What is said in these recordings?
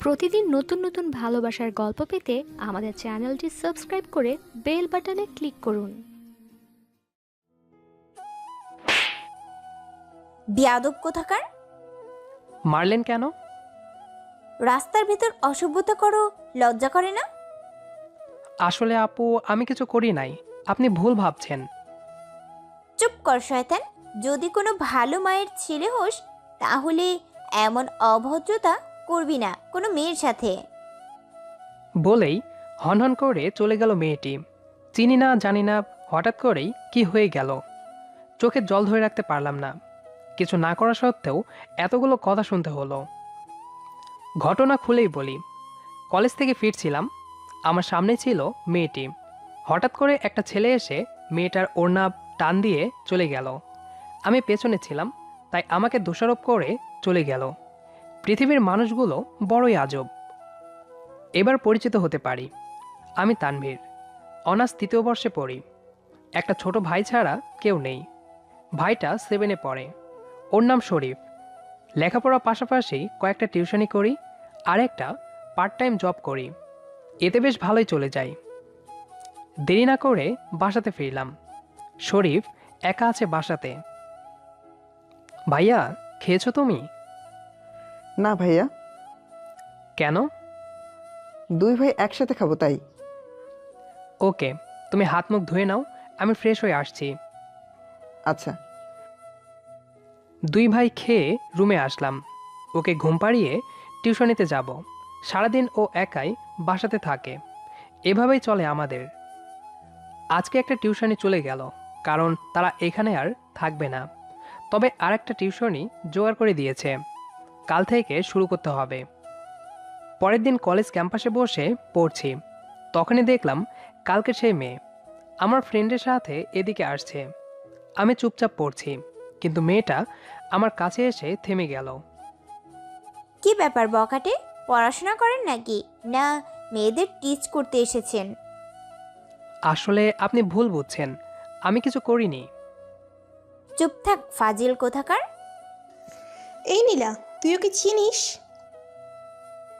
প্রতিদিন নতুন নতুন ভালোবাসার গল্প পেতে আমাদের চ্যানেলটি সাবস্ক্রাইব করে বেল বাটনে ক্লিক করুন। বিয়াদব কোথাকার? মারলেন কেন? রাস্তার ভেতর অসভ্যতা করো লজ্জা করে না? আসলে আপু আমি কিছু করি নাই। আপনি ভুল ভাবছেন। চুপ কর শয়তান। যদি কোনো ভালো মায়ের ছেলে হোস তাহলে এমন অভদ্রতা করবি না, কোনো মেয়ের সাথে। বলেই হনহন করে চলে গেল মেয়েটি। চিনি না, জানি না, হঠাৎ করেই কি হয়ে গেল। চোখে জল ধরে রাখতে পারলাম না। কিছু না করা সত্ত্বেও এতগুলো কথা শুনতে হলো। ঘটনা খুলেই বলি। কলেজ থেকে ফিরছিলাম। আমার সামনে ছিল মেয়েটি। হঠাৎ করে একটা ছেলে এসে মেয়েটার ওড়না টান দিয়ে চলে গেল। আমি পেছনে ছিলাম, তাই আমাকে দোষারোপ করে চলে গেল। পৃথিবীর মানুষগুলো বড়ই আজব। এবার পরিচিত হতে পারি। আমি তানভীর। অনার্স তৃতীয় বর্ষে পড়ি। একটা ছোট ভাই ছাড়া কেউ নেই। ভাইটা সেভেনে পড়ে। ওর নাম শরীফ। লেখাপড়ার পাশাপাশি কয়েকটা টিউশনি করি আর একটা পার্ট টাইম জব করি। এতে বেশ ভালোই চলে যায়। দেরি না করে বাসাতে ফিরলাম। শরীফ একা আছে বাসাতে। ভাইয়া, খেয়েছো তুমি? না ভাইয়া। কেন? দুই ভাই একসাথে খাব তাই। ওকে তুমি হাত মুখ ধুয়ে নাও আমি ফ্রেশ হয়ে আসছি। আচ্ছা। দুই ভাই খেয়ে রুমে আসলাম। ওকে ঘুম পাড়িয়ে টিউশনিতে যাব। সারাদিন ও একাই বাসাতে থাকে। এভাবেই চলে আমাদের। আজকে একটা টিউশনি চলে গেল কারণ তারা এখানে আর থাকবে না। তবে আর একটা টিউশনি জোগাড় করে দিয়েছে। কাল থেকে শুরু করতে হবে। পরের দিন কলেজ ক্যাম্পাসে বসে পড়ছি। তখনই দেখলাম কালকে সেই মেয়ে। আমার ফ্রেন্ডের সাথে এদিকে আসছে। আমি চুপচাপ পড়ছি কিন্তু মেয়েটা আমার কাছে এসে থেমে গেল। কি ব্যাপার বকাটে? পড়াশোনা করেন নাকি? না মেয়েদের টিচ করতে এসেছেন। আসলে আপনি ভুল বুঝছেন। আমি কিছু করিনি। চুপ থাক ফাজিল কোথাকার? এই নীলা তুই ওকে চিনিস?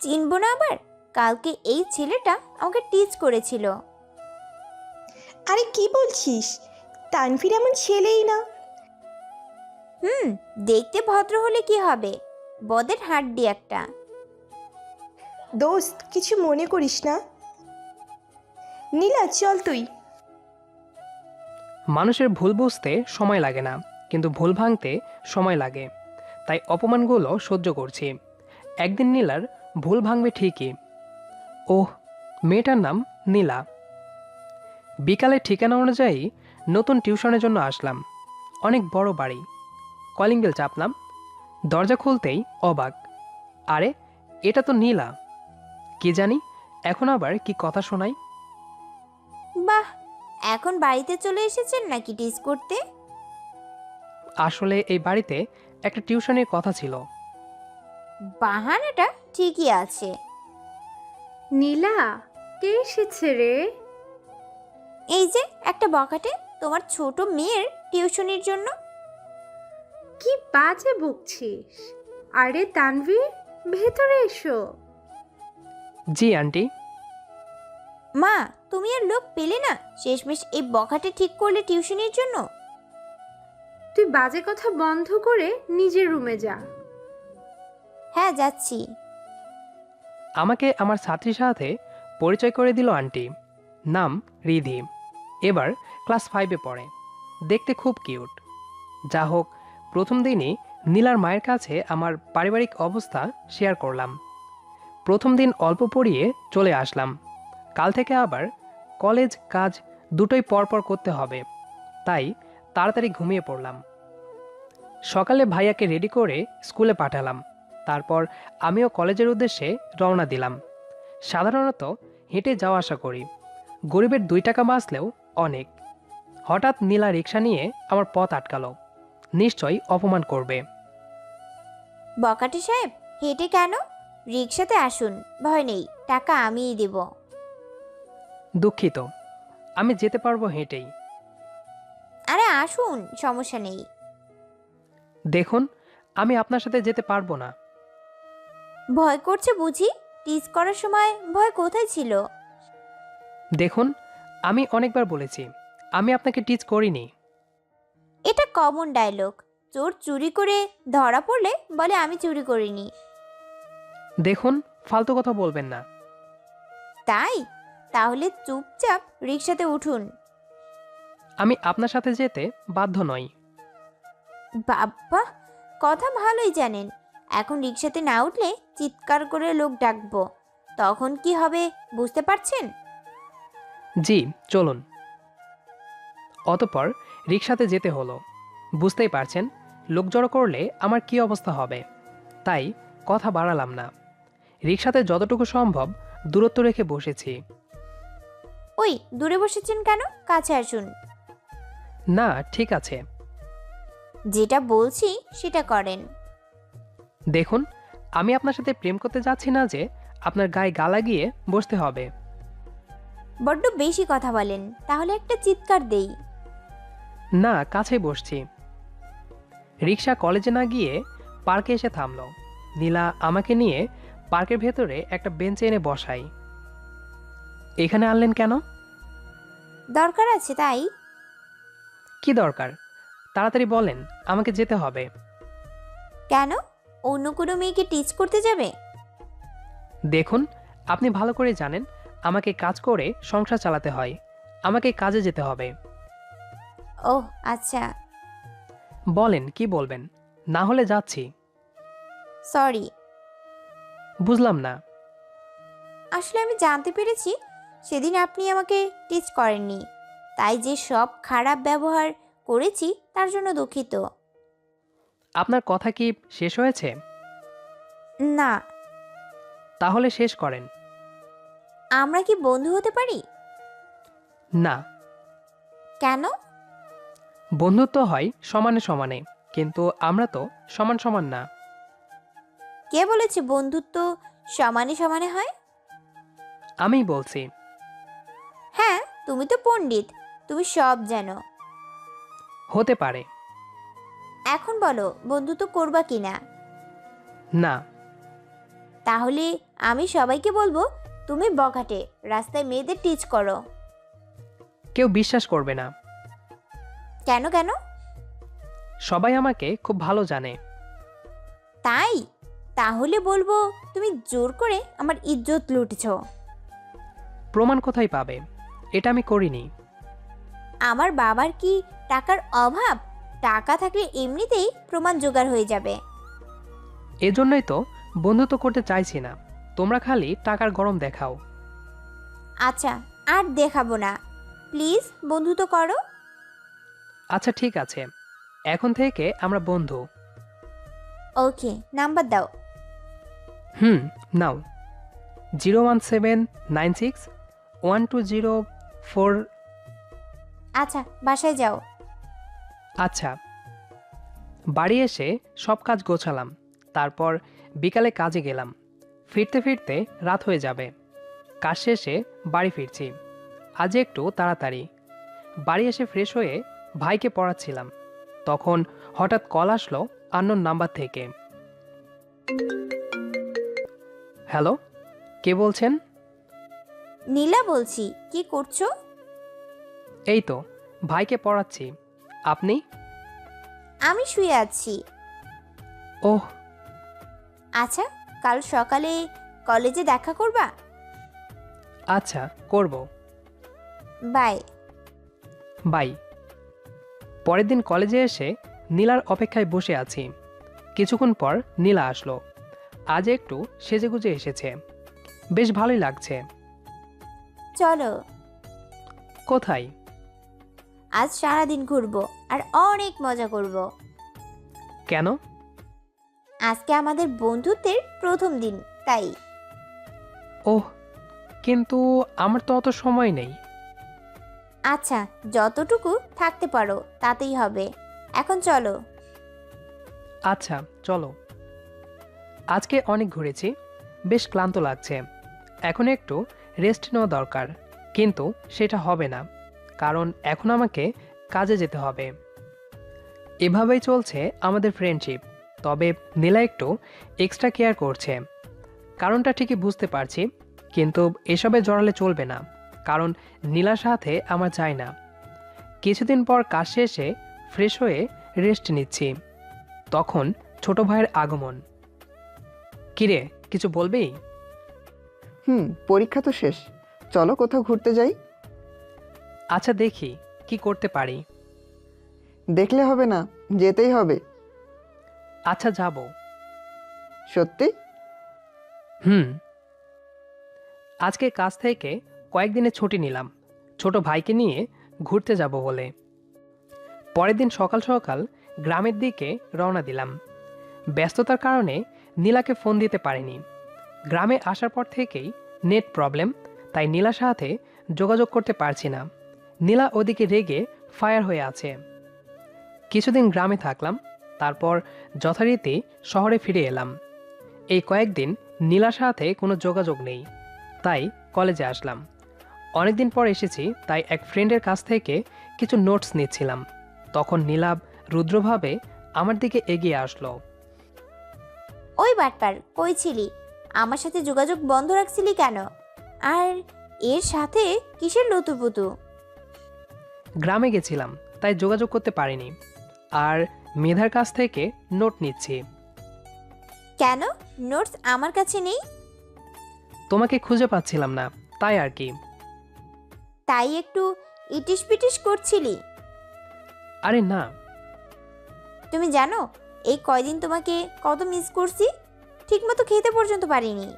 চিনব না আবার। কালকে এই ছেলেটা আমাকে টিচ করেছিল। আরে কি বলছিস? তানভীর এমন ছেলেই না। হুম দেখতে ভদ্র হলে কি হবে? বদের হাড্ডি একটা। দোস্ত কিছু মনে করিস না। নীলা চল তুই। মানুষের ভুল বুঝতে সময় লাগে না কিন্তু ভুল ভাঙতে সময় লাগে। তাই অপমানগুলো সহ্য করছি। একদিন নীলার ভুল ভাঙবে ঠিকই। ওহ মেয়েটার নাম নীলা। বিকালে ঠিকানা অনুযায়ী নতুন টিউশনের জন্য আসলাম। অনেক বড় বাড়ি। কলিং বেল চাপলাম। দরজা খুলতেই অবাক। আরে এটা তো নীলা। কি জানি এখন আবার কি কথা শোনাই বাহ এখন বাড়িতে চলে এসেছেন নাকি টিচ করতে? আসলে এই বাড়িতে একটা টিউশনের কথা ছিল। বাহানাটা ঠিকই আছে। নীলা কে এসেছে রে? এই যে একটা বকাটে তোমার ছোট মেয়ের টিউশনির জন্য। কি বাজে বকছিস। আরে তানভীর ভেতরে এসো। জি আন্টি। মা তুমি আর লোক পেলে না? শেষমেশ এই বকাটে ঠিক করলে টিউশনির জন্য? তুই বাজে কথা বন্ধ করে নিজের রুমে যা। হ্যাঁ যাচ্ছি। আমাকে আমার ছাত্রীর সাথে পরিচয় করে দিল আন্টি। নাম রিধি। এবার ক্লাস ফাইভে পড়ে। দেখতে খুব কিউট। যা হোক প্রথম দিনই নীলার মায়ের কাছে আমার পারিবারিক অবস্থা শেয়ার করলাম। প্রথম দিন অল্প পড়িয়ে চলে আসলাম। কাল থেকে আবার কলেজ কাজ দুটোই পরপর করতে হবে। তাই তাড়াতাড়ি ঘুমিয়ে পড়লাম। সকালে ভাইয়াকে রেডি করে স্কুলে পাঠালাম। তারপর আমিও কলেজের উদ্দেশ্যে রওনা দিলাম। সাধারণত হেঁটে যাওয়া আসা করি। গরিবের দুই টাকা বাঁচলেও অনেক। হঠাৎ নীলা রিক্সা নিয়ে আমার পথ আটকালো। নিশ্চয়ই অপমান করবে। বকাটে সাহেব হেঁটে কেন? রিক্সাতে আসুন ভয় নেই টাকা আমিই দেব। দুঃখিত। আমি যেতে পারব হেঁটেই। আরে আসুন সমস্যা নেই। দেখুন আমি আপনার সাথে যেতে পারব না। ভয় করছে বুঝি? টিজ করার সময় ভয় কোথায় ছিল? দেখুন আমি অনেকবার বলেছি আমি আপনাকে টিচ করিনি। এটা কমন ডায়লগ। চোর চুরি করে ধরা পড়লে বলে আমি চুরি করিনি। দেখুন ফালতু কথা বলবেন না। তাই? তাহলে চুপচাপ রিক্সাতে উঠুন। আমি আপনার সাথে যেতে বাধ্য নই। বাবা কথা ভালোই জানেন। এখন রিক্সাতে না উঠলে চিৎকার করে লোক ডাকবো। তখন কি হবে বুঝতে পারছেন? জি চলুন। অতপর রিক্সাতে যেতে হলো। বুঝতেই পারছেন লোক জড়ো করলে আমার কি অবস্থা হবে। তাই কথা বাড়ালাম না। রিক্সাতে যতটুকু সম্ভব দূরত্ব রেখে বসেছি। ওই দূরে বসেছেন কেন? কাছে আসুন। না ঠিক আছে। যেটা বলছি সেটা করেন। দেখুন আমি আপনার সাথে প্রেম করতে যাচ্ছি না যে আপনার গায়ে গা লাগিয়ে বসতে হবে। বড্ড বেশি কথা বলেন তাহলে একটা চিৎকার দেই। না কাছে বসছি। রিক্সা কলেজে না গিয়ে পার্কে এসে থামলো। নীলা আমাকে নিয়ে পার্কের ভেতরে একটা বেঞ্চে এনে বসাই এখানে আনলেন কেন? দরকার আছে তাই। কি দরকার? তাড়াতাড়ি বলেন আমাকে যেতে হবে। কেন? অন্য কোনো মেয়েকে টিচ করতে যাবে? দেখুন আপনি ভালো করে জানেন আমাকে কাজ করে সংসার চালাতে হয়। আমাকে কাজে যেতে হবে। ও আচ্ছা। বলেন কি বলবেন? না হলে যাচ্ছি। সরি বুঝলাম না। আসলে আমি জানতে পেরেছি সেদিন আপনি আমাকে টিচ করেননি। তাই যে সব খারাপ ব্যবহার করেছি তার জন্য দুঃখিত। আপনার কথা কি শেষ হয়েছে? না। তাহলে শেষ করেন। আমরা কি বন্ধু হতে পারি? না। কেন? বন্ধুত্ব হয় সমানে সমানে কিন্তু আমরা তো সমান সমান না। কে বলেছে বন্ধুত্ব সমানে সমানে হয়? আমিই বলছি। হ্যাঁ তুমি তো পণ্ডিত। তুমি সব জানো। হতে পারে। এখন বলো বন্ধুত্ব করবা কিনা? না। না তাহলে আমি সবাইকে বলব তুমি বখাটে রাস্তায় মেয়েদের টিচ করো। কেউ বিশ্বাস করবে না। কেন কেন? সবাই আমাকে খুব ভালো জানে। তাই? তাহলে বলব তুমি জোর করে আমার ইজ্জত লুটেছ। প্রমাণ কোথায় পাবে? এটা আমি করিনি। আমার বাবার কি টাকার অভাব? টাকা থাকলে এমনিতেই প্রমাণ জোগাড় হয়ে যাবে। এজন্যই তো বন্ধুত্ব করতে চাইছি না। তোমরা খালি টাকার গরম দেখাও। আচ্ছা আর দেখাবো না। প্লিজ বন্ধুত্ব করো। আচ্ছা ঠিক আছে। এখন থেকে আমরা বন্ধু। ওকে নাম্বার দাও। হুম নাও। Zero one seven nine six one two zero four আচ্ছা বাসায় যাও। আচ্ছা। বাড়ি এসে সব কাজ গোছালাম তারপর বিকালে কাজে গেলাম। ফিরতে ফিরতে রাত হয়ে যাবে। কাজ শেষে বাড়ি ফিরছি। আজ একটু তাড়াতাড়ি। বাড়ি এসে ফ্রেশ হয়ে ভাইকে পড়াচ্ছিলাম। তখন হঠাৎ কল আসলো আন্নোর নাম্বার থেকে। হ্যালো কে বলছেন? নীলা বলছি কি করছ? এই তো। ভাইকে পড়াচ্ছি। আপনি? আমি শুয়ে আছি। ওহ। আচ্ছা কাল সকালে কলেজে দেখা করবা? আচ্ছা করব। বাই। বাই। পরের দিন কলেজে এসে নীলার অপেক্ষায় বসে আছি। কিছুক্ষণ পর নীলা আসলো। আজ একটু সেজেগুজে এসেছে। বেশ ভালোই লাগছে। চলো। কোথায়? আজ সারাদিন ঘুরবো আর অনেক মজা করব। কেন? আজকে আমাদের বন্ধুত্বের প্রথম দিন তাই। ওহ কিন্তু আমার তো অত সময় নেই। আচ্ছা যতটুকু থাকতে পারো তাতেই হবে। এখন চলো। আচ্ছা চলো। আজকে অনেক ঘুরেছি বেশ ক্লান্ত লাগছে। এখন একটু রেস্ট নেওয়া দরকার কিন্তু সেটা হবে না। কারণ এখন আমাকে কাজে যেতে হবে। এভাবেই চলছে আমাদের ফ্রেন্ডশিপ তবে নীলা একটু এক্সট্রা কেয়ার করছে। কারণটা ঠিকই বুঝতে পারছি, কিন্তু এসবে জড়ালে চলবে না, কারণ নীলার সাথে আমার চাই না। কিছুদিন পর কাজ শেষে ফ্রেশ হয়ে রেস্ট নিচ্ছি, তখন ছোট ভাইয়ের আগমন। কিরে, কিছু বলবি? হুম, পরীক্ষা তো শেষ, চলো কোথাও ঘুরতে যাই। আচ্ছা দেখি কি করতে পারি? দেখলে হবে না যেতেই হবে। আচ্ছা যাব। সত্যি? হুম। আজকে কাজ থেকে কয়েকদিনের ছুটি নিলাম। ছোট ভাইকে নিয়ে ঘুরতে যাব বলে। পরের দিন সকাল সকাল গ্রামের দিকে রওনা দিলাম। ব্যস্ততার কারণে নীলাকে ফোন দিতে পারিনি। গ্রামে আসার পর থেকেই নেট প্রবলেম তাই নীলার সাথে যোগাযোগ করতে পারছি না। নীলা ওদিকে রেগে ফায়ার হয়ে আছে। কিছুদিন গ্রামে থাকলাম, তারপর যথারীতি শহরে ফিরে এলাম। এই কয়েকদিন নীলার সাথে কোনো যোগাযোগ নেই, তাই কলেজে আসলাম। অনেকদিন পর এসেছি, তাই এক ফ্রেন্ডের কাছ থেকে কিছু নোটস নিচ্ছিলাম। তখন নীলাভ রুদ্রভাবে আমার দিকে এগিয়ে আসলো। ওই বাটপার, কই ছিলি? আমার সাথে যোগাযোগ বন্ধ রাখছিলি কেন? আর এর সাথে কিসের লুতুপুতু? গ্রামে গেছিলাম তাই যোগাযোগ করতে পারিনি। আর মেধার কাছ থেকে নোট নিচ্ছি। কেন? নোটস আমার কাছে নেই? তোমাকে খুঁজে পাচ্ছিলাম না তাই আর কি। তাই একটু ইটিস পিটিস করছিলি? আরে না। তুমি জানো এই কয়দিন তোমাকে কত মিস করছি? ঠিকমতো খেতে পর্যন্ত পারিনি।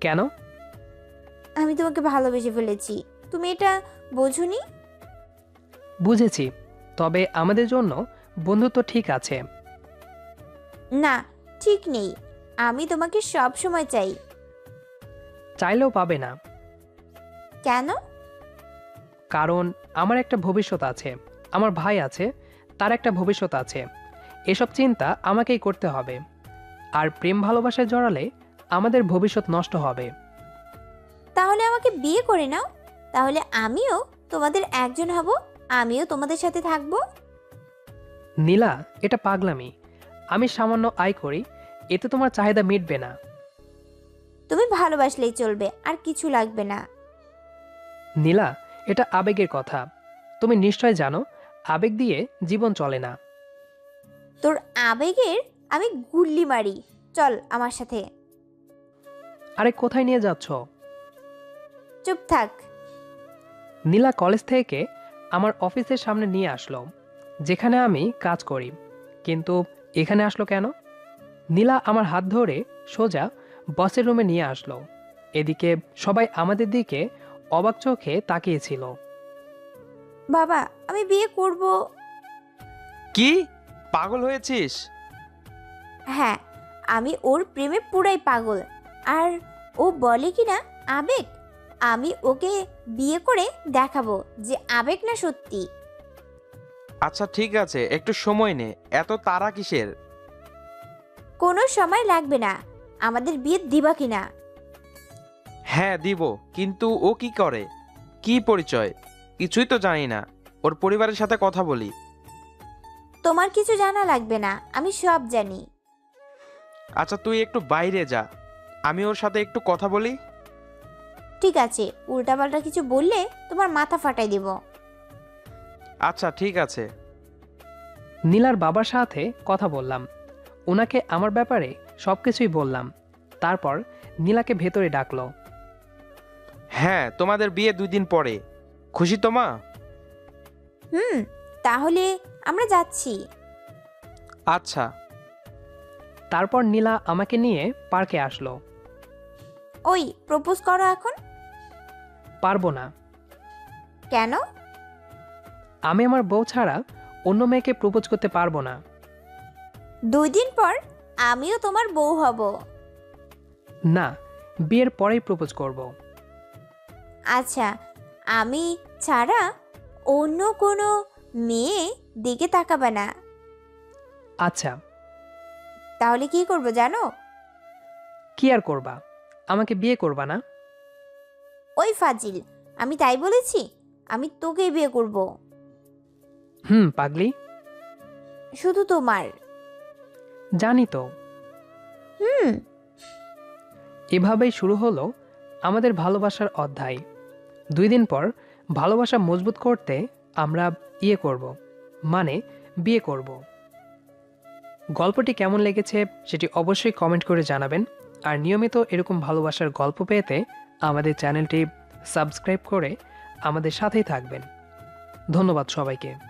কেন? আমি তোমাকে ভালোবেসে ফেলেছি। তুমি এটা বোঝুনি? বুঝেছি তবে আমাদের জন্য বন্ধুত্ব ঠিক আছে। না ঠিক নেই। আমি তোমাকে সব সময় চাই। চাইলেও পাবে না। কেন? কারণ আমার একটা ভবিষ্যৎ আছে আমার ভাই আছে তার একটা ভবিষ্যৎ আছে। এসব চিন্তা আমাকেই করতে হবে। আর প্রেম ভালোবাসায় জড়ালে আমাদের ভবিষ্যৎ নষ্ট হবে। তাহলে আমাকে বিয়ে করে নাও। তাহলে আমিও তোমাদের একজন হব। আমিও তোমাদের সাথে থাকব। নীলা এটা পাগলামি। আমি সামান্য আয় করি এতে তোমার চাহিদা মিটবে না। তুমি ভালোবাসলেই চলবে আর কিছু লাগবে না। নীলা এটা আবেগের কথা। তুমি নিশ্চয় জানো আবেগ দিয়ে জীবন চলে না। তোর আবেগের আমি গুল্লি মারি। চল আমার সাথে। আরে কোথায় নিয়ে যাচ্ছ? চুপ থাক। নীলা কলেজ থেকে আমার অফিসের সামনে নিয়ে আসলো যেখানে আমি কাজ করি। কিন্তু এখানে আসলো কেন? নীলা আমার হাত ধরে সোজা বসের রুমে নিয়ে আসলো। এদিকে সবাই আমাদের দিকে অবাক চোখে তাকিয়েছিল। বাবা আমি বিয়ে করব। কি? পাগল হয়েছিস? হ্যাঁ আমি ওর প্রেমে পুরাই পাগল। আর ও বলে কি না আবেগ? আমি ওকে বিয়ে করে দেখাবো যে আবেগ না সত্যি। আচ্ছা ঠিক আছে একটু সময় নে। এত তারা কিসের? কোনো সময় লাগবে না। আমাদের বিয়ে দিবা কিনা হ্যাঁ দিব কিন্তু ও কি করে? কি পরিচয়? কিছুই তো জানি না। ওর পরিবারের সাথে কথা বলি। তোমার কিছু জানা লাগবে না আমি সব জানি। আচ্ছা তুই একটু বাইরে যা। আমি ওর সাথে একটু কথা বলি। ঠিক আছে উল্টাপাল্টা কিছু বললে তোমার মাথা ফাটাই দেব। আচ্ছা ঠিক আছে। নীলার বাবার সাথে কথা বললাম। ওনাকে আমার ব্যাপারে সব কিছুই বললাম। তারপর নীলাকে ভেতরে ডাকলো। হ্যাঁ তোমাদের বিয়ে দুই দিন পরে। খুশি তো মা? হুম তাহলে আমরা যাচ্ছি। আচ্ছা। তারপর নীলা আমাকে নিয়ে পার্কে আসলো। ওই প্রপোজ করো এখন। পারব না। কেন? আমি আমার বউ ছাড়া অন্য মেয়েকে প্রপোজ করতে পারব না। দুই দিন পর আমিও তোমার বউ হব। না বিয়ের পরেই প্রপোজ করব। আচ্ছা আমি ছাড়া অন্য কোনো মেয়ে দিকে তাকাবে না। আচ্ছা। তাহলে কি করব জানো? কি আর করবা? আমাকে বিয়ে করবা না? ওই ফাজিল আমি তাই বলেছি আমি তোকে বিয়ে করব। হুম পাগলি। শুধু তোমার। জানি তো। হুম। এভাবেই শুরু হলো আমাদের ভালোবাসার অধ্যায়। দুই দিন পর ভালোবাসা মজবুত করতে আমরা ইয়ে করব মানে বিয়ে করব। গল্পটি কেমন লেগেছে সেটি অবশ্যই কমেন্ট করে জানাবেন আর নিয়মিত এরকম ভালোবাসার গল্প পেতে আমাদের চ্যানেলটি সাবস্ক্রাইব করে আমাদের সাথেই থাকবেন। ধন্যবাদ সবাইকে।